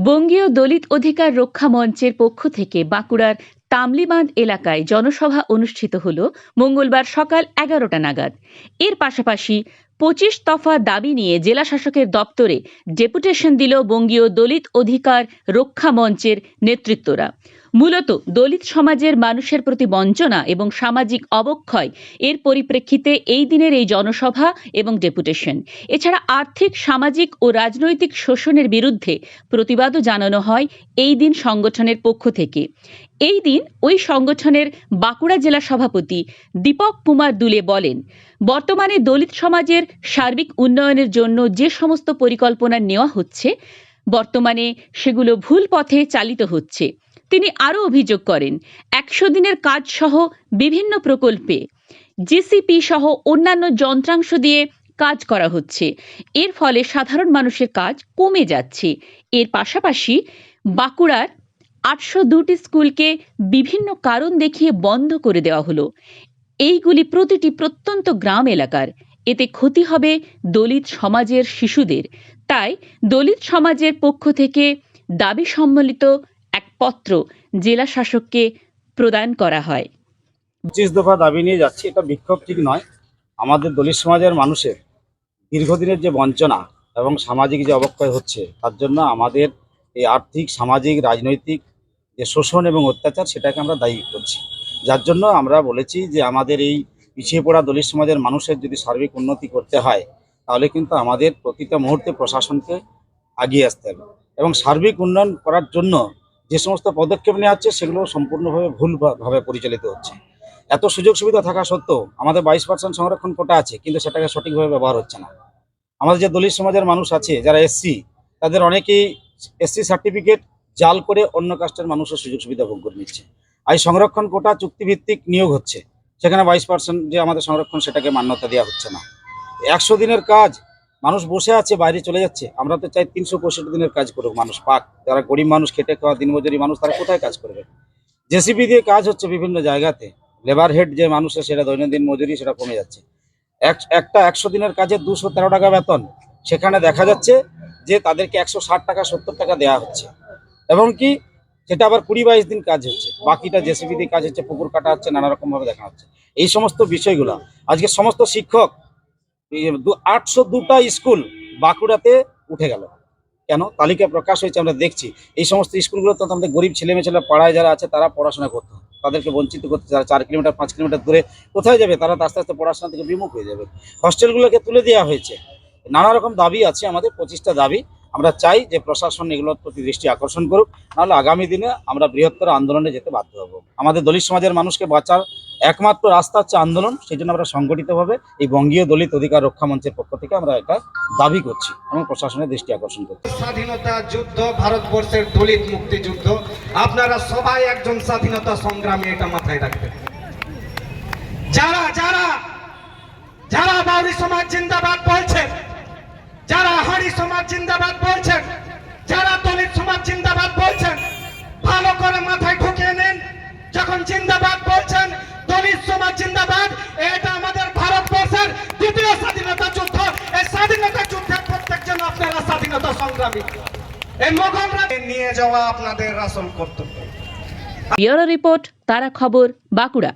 বঙ্গীয় দলিত অধিকার রক্ষা মঞ্চের পক্ষ থেকে বাঁকুড়ার তামলিবাঁধ এলাকায় জনসভা অনুষ্ঠিত হল মঙ্গলবার সকাল এগারোটা নাগাদ। এর পাশাপাশি পঁচিশ দফা দাবি নিয়ে জেলা শাসকের দপ্তরে ডেপুটেশন দিল বঙ্গীয় দলিত অধিকার রক্ষা মঞ্চের নেতৃত্বরা। মূলত দলিত সমাজের মানুষের প্রতি বঞ্চনা এবং সামাজিক অবক্ষয় এর পরিপ্রেক্ষিতে এই দিনের এই জনসভা এবং ডেপুটেশন। এছাড়া আর্থিক, সামাজিক ও রাজনৈতিক শোষণের বিরুদ্ধে প্রতিবাদও জানানো হয় এই দিন সংগঠনের পক্ষ থেকে। এই দিন ওই সংগঠনের বাঁকুড়া জেলা সভাপতি দীপক কুমার দুলে বলেন, বর্তমানে দলিত সমাজের সার্বিক উন্নয়নের জন্য যে সমস্ত পরিকল্পনা নেওয়া হচ্ছে, বর্তমানে সেগুলো ভুল পথে চালিত হচ্ছে। তিনি আরও অভিযোগ করেন, একশো দিনের কাজ সহ বিভিন্ন প্রকল্পে জিসিপি সহ অন্যান্য যন্ত্রাংশ দিয়ে কাজ করা হচ্ছে। এর ফলে সাধারণ মানুষের কাজ কমে যাচ্ছে। এর পাশাপাশি বাঁকুড়ার আটশো দুটি স্কুলকে বিভিন্ন কারণ দেখিয়ে বন্ধ করে দেওয়া হলো। এইগুলি প্রতিটি প্রত্যন্ত গ্রাম এলাকার। এতে ক্ষতি হবে দলিত সমাজের শিশুদের। তাই দলিত সমাজের পক্ষ থেকে দাবি সম্বলিত পত্র জেলা শাসককে প্রদান করা হয়। পঁচিশ দফা দাবি নিয়ে যাচ্ছি, এটা বিক্ষোভ ঠিক নয়। আমাদের দলিত সমাজের মানুষের দীর্ঘদিনের যে বঞ্চনা এবং সামাজিক যে অবক্ষয় হচ্ছে, তার জন্য আমাদের এই আর্থিক, সামাজিক, রাজনৈতিক যে শোষণ এবং অত্যাচার, সেটাকে আমরা দায়ী করছি। যার জন্য আমরা বলেছি যে আমাদের এই পিছিয়ে পড়া দলিত সমাজের মানুষের যদি সার্বিক উন্নতি করতে হয়, তাহলে কিন্তু আমাদের প্রতিটা মুহূর্তে প্রশাসনকে এগিয়ে আসতে হবে। এবং সার্বিক উন্নয়ন করার জন্য যে সমস্ত পদক্ষেপ নেওয়া হচ্ছে সেগুলো সম্পূর্ণভাবে ভুলভাবে পরিচালিত হচ্ছে। এত সুযোগ সুবিধা থাকা সত্ত্বেও আমাদের বাইশ পার্সেন্ট সংরক্ষণ কোটা আছে, কিন্তু সেটাকে সঠিকভাবে ব্যবহার হচ্ছে না। আমাদের যে দলিত সমাজের মানুষ আছে, যারা এসসি, তাদের অনেকেই এসসি সার্টিফিকেট জাল করে অন্য কাস্টের মানুষের সুযোগ সুবিধা ভোগ করে নিচ্ছে। আর এই সংরক্ষণ কোটা চুক্তিভিত্তিক নিয়োগ হচ্ছে। সেখানে বাইশ পার্সেন্ট যে আমাদের সংরক্ষণ সেটাকে মান্যতা দেওয়া হচ্ছে না। একশো দিনের কাজ মানুষ বসে আছে, বাইরে চলে যাচ্ছে। আমরা তো চাই তিনশো পঁয়ষট্টি দিনের কাজ করুক মানুষ, পাক। যারা গরিব মানুষ, খেটে খাওয়া, দিনমজুরি মানুষ, তারা কোথায় কাজ করবে? জেসিবি দিয়ে কাজ হচ্ছে বিভিন্ন জায়গাতে। লেবার হেড যে মানুষের সেটা দৈনন্দিন মজুরি, সেটা কমে যাচ্ছে। এক, একটা একশো দিনের কাজে দুশো তেরো টাকা বেতন। সেখানে দেখা যাচ্ছে যে তাদেরকে একশো ষাট টাকা, সত্তর টাকা দেওয়া হচ্ছে। এবং কি, সেটা আবার কুড়ি বাইশ দিন কাজ হচ্ছে। বাকিটা জেসিবি দিয়ে কাজ হচ্ছে, পুকুর কাটা হচ্ছে, নানা রকম ভাবে দেখা হচ্ছে। এই সমস্ত বিষয়গুলো। আজকে সমস্ত শিক্ষক আটশো দুটা স্কুল বাঁকুড়াতে উঠে গেল। কেন? তালিকা প্রকাশ হয়েছে, আমরা দেখছি। এই সমস্ত স্কুলগুলো তো আমাদের গরিব ছেলেমেয়েছেলে পাড়ায় যারা আছে, তারা পড়াশোনা করতো। তাদেরকে বঞ্চিত করতে যারা চার কিলোমিটার, পাঁচ কিলোমিটার দূরে কোথায় যাবে, তারা আস্তে আস্তে পড়াশোনা থেকে বিমুখ হয়ে যাবে। হস্টেলগুলোকে তুলে দেওয়া হয়েছে। নানা রকম দাবি আছে আমাদের, পঁচিশটা দাবি। আমরা চাই যে প্রশাসন এগুলোর প্রতি দৃষ্টি আকর্ষণ করুক, নাহলে আগামী দিনে আমরা বৃহত্তর আন্দোলনে যেতে বাধ্য হব। আমাদের দলিত সমাজের মানুষকে বাঁচার একমাত্র রাস্তা হচ্ছে আন্দোলন সেই জন্য আমরা সংগঠিতভাবে এই বঙ্গীয় দলিত অধিকার রক্ষা মঞ্চের পক্ষ থেকে আমরা এটা দাবি করছি এবং প্রশাসনের দৃষ্টি আকর্ষণ করছি। স্বাধীনতা যুদ্ধ, ভারতবর্ষের দলিত মুক্তিযুদ্ধ, আপনারা সবাই একজন স্বাধীনতা সংগ্রামী, এটা মাথায় রাখবেন। যারা যারা যারা বাউরি সমাজ জিন্দাবাদ বলছেন, যারা হাড়ি সমাজ জিন্দাবাদ বলছেন, যারা দলিত সমাজ জিন্দাবাদ নিয়ে যাওয়া আপনাদের আসল কর্তব্য। রিপোর্ট তারা খবর বাঁকুড়া।